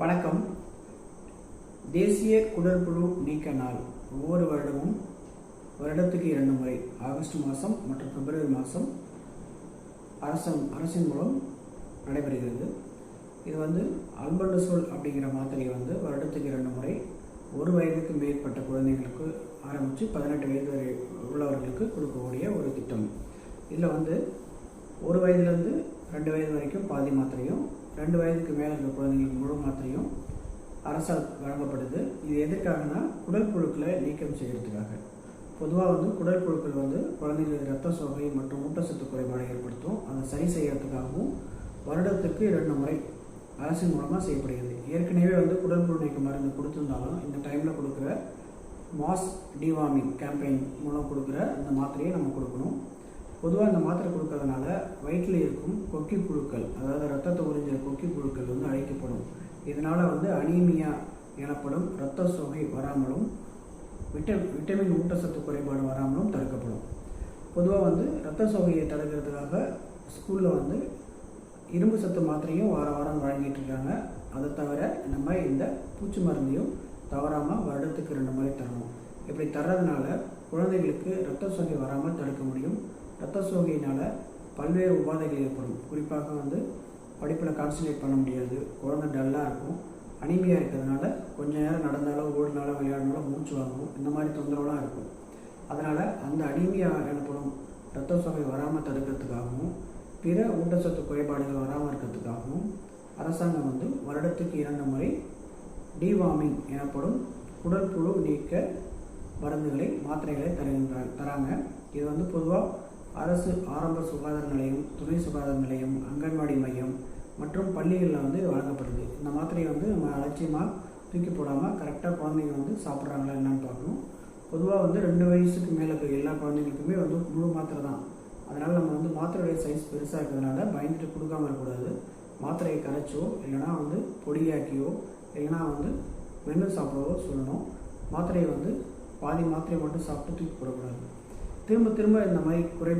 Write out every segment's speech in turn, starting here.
வணக்கம். தேசிய குடற்புழு நீக்க நாள். ஒவ்வொரு வருடமும் வருடத்துக்கு இரண்டு முறை. ஆகஸ்ட் மாதம் மற்றும் பிப்ரவரி மாதம் அரசன் அரசின் மூலம் நடைபெறுகிறது. இது வந்து அல்பண்டசோல் அப்படிங்கிற மாத்திரையை வந்து வருடத்துக்கு இரண்டு முறை ஒரு வயதுக்கு மேற்பட்ட குழந்தைங்களுக்கு ஆரம்பித்து பதினெட்டு வயது வரை உள்ளவர்களுக்கு கொடுக்கக்கூடிய ஒரு திட்டம். இதில் வந்து ஒரு வயதுலேருந்து ரெண்டு வயது வரைக்கும் பாதி மாத்திரையும் ரெண்டு வயதுக்கு மேலே இருக்கிற குழந்தைங்களுக்கு முழு மாத்திரையும் அரசால் வழங்கப்படுது. இது எதுக்காகன்னா குடல் புழுக்களை நீக்கம் செய்கிறதுக்காக பொதுவாக வந்து குடல் புழுக்கள் வந்து குழந்தைங்களுக்கு ரத்த சோகை மற்றும் ஊட்டச்சத்து குறைபாடு ஏற்படுத்தும். அதை சரி செய்யறதுக்காகவும் வருடத்துக்கு இரண்டு முறை அரசின் மூலமாக செய்யப்படுகிறது. ஏற்கனவே வந்து குடல் புழு நீக்க மருந்து கொடுத்துருந்தாலும் இந்த டைமில் கொடுக்குற மாஸ் டிவாமிங் கேம்பெயின் மூலம் கொடுக்குற அந்த மாத்திரையை நம்ம கொடுக்கணும். பொதுவாக இந்த மாத்திரை கொடுக்கறதுனால வயிற்றில் இருக்கும் கொக்கி புழுக்கள் அதாவது ரத்தத்தை உறிஞ்சிற கொக்கி புழுக்கள் வந்து அழைக்கப்படும். இதனால் வந்து அனீமியா எனப்படும் இரத்த சோகை வராமலும் விட்ட விட்டமின் ஊட்டச்சத்து குறைபாடு வராமலும் தடுக்கப்படும். பொதுவாக வந்து இரத்த சோகையை தடுக்கிறதுக்காக ஸ்கூலில் வந்து இரும்பு சத்து மாத்திரையும் வார வாரம் வழங்கிட்டு இருக்காங்க. அதை தவிர நம்ம இந்த பூச்சி மருந்தையும் தவறாமல் வருடத்துக்கு ரெண்டு முறை தரணும். இப்படி தர்றதுனால குழந்தைகளுக்கு இரத்த சோகை வராமல் தடுக்க முடியும். சோகையினால் பல்வேறு உபாதைகள் ஏற்படும். குறிப்பாக வந்து படிப்பில் கான்சன்ட்ரேட் பண்ண முடியாது. குழந்தை டல்லாக இருக்கும். அனிமையாக இருக்கிறதுனால கொஞ்ச நேரம் நடந்தாலோ ஓடினாலோ விளையாடினாலோ மூச்சு வாங்கும் இந்த மாதிரி தொந்தரவுலாம் இருக்கும். அதனால் அந்த அனிமியா எனப்படும் இரத்த சோகை வராமல் தடுக்கிறதுக்காகவும் பிற ஊட்டச்சத்து குறைபாடுகள் வராமல் இருக்கிறதுக்காகவும் அரசாங்கம் வந்து வருடத்துக்கு இரண்டு முறை டிவார்மிங் எனப்படும் குடற்புழு நீக்க மருந்துகளை மாத்திரைகளை தருகின்றாங்க தராங்க. இது வந்து பொதுவாக அரசு ஆரம்ப சுகாதார நிலையம் துணை சுகாதார நிலையம் அங்கன்வாடி மையம் மற்றும் பள்ளிகளில் வந்து வழங்கப்படுது. இந்த மாத்திரையை வந்து நம்ம அலட்சியமாக தூக்கி போடாமல் கரெக்டாக குழந்தைங்க வந்து சாப்பிட்றாங்களா என்னன்னு பார்க்கணும். பொதுவாக வந்து ரெண்டு வயசுக்கு மேலே இருக்கிற எல்லா குழந்தைங்களுக்குமே வந்து முழு மாத்திரை தான். அதனால் நம்ம வந்து மாத்திரையுடைய சைஸ் பெருசாக இருக்கிறதுனால பயந்துட்டு கொடுக்காம இருக்கக்கூடாது. மாத்திரையை கரைச்சோ இல்லைனா வந்து பொடியாக்கியோ இல்லைனா வந்து மென்று சாப்பிடவோ சொல்லணும். மாத்திரையை வந்து பாதி மாத்திரையை மட்டும் சாப்பிட்டு தூக்கி போடக்கூடாது. திரும்ப திரும்ப இந்த மாதிரி குறை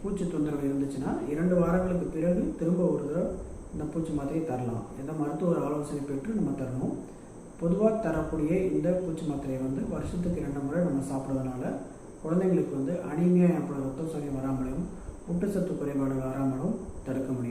பூச்சி தொந்தரவு இருந்துச்சுன்னா இரண்டு வாரங்களுக்கு பிறகு திரும்ப ஒரு தடவை இந்த பூச்சி மாத்திரையை தரலாம். எந்த மருத்துவர் ஆலோசனை பெற்று நம்ம தரணும். பொதுவாக தரக்கூடிய இந்த பூச்சி மாத்திரையை வந்து வருஷத்துக்கு இரண்டு முறை நம்ம சாப்பிட்றதுனால குழந்தைங்களுக்கு வந்து அனிமியா எனப்படும் ரத்த சோகை வராமலும் ஊட்டச்சத்து குறைபாடு வராமலும் தடுக்க முடியும்.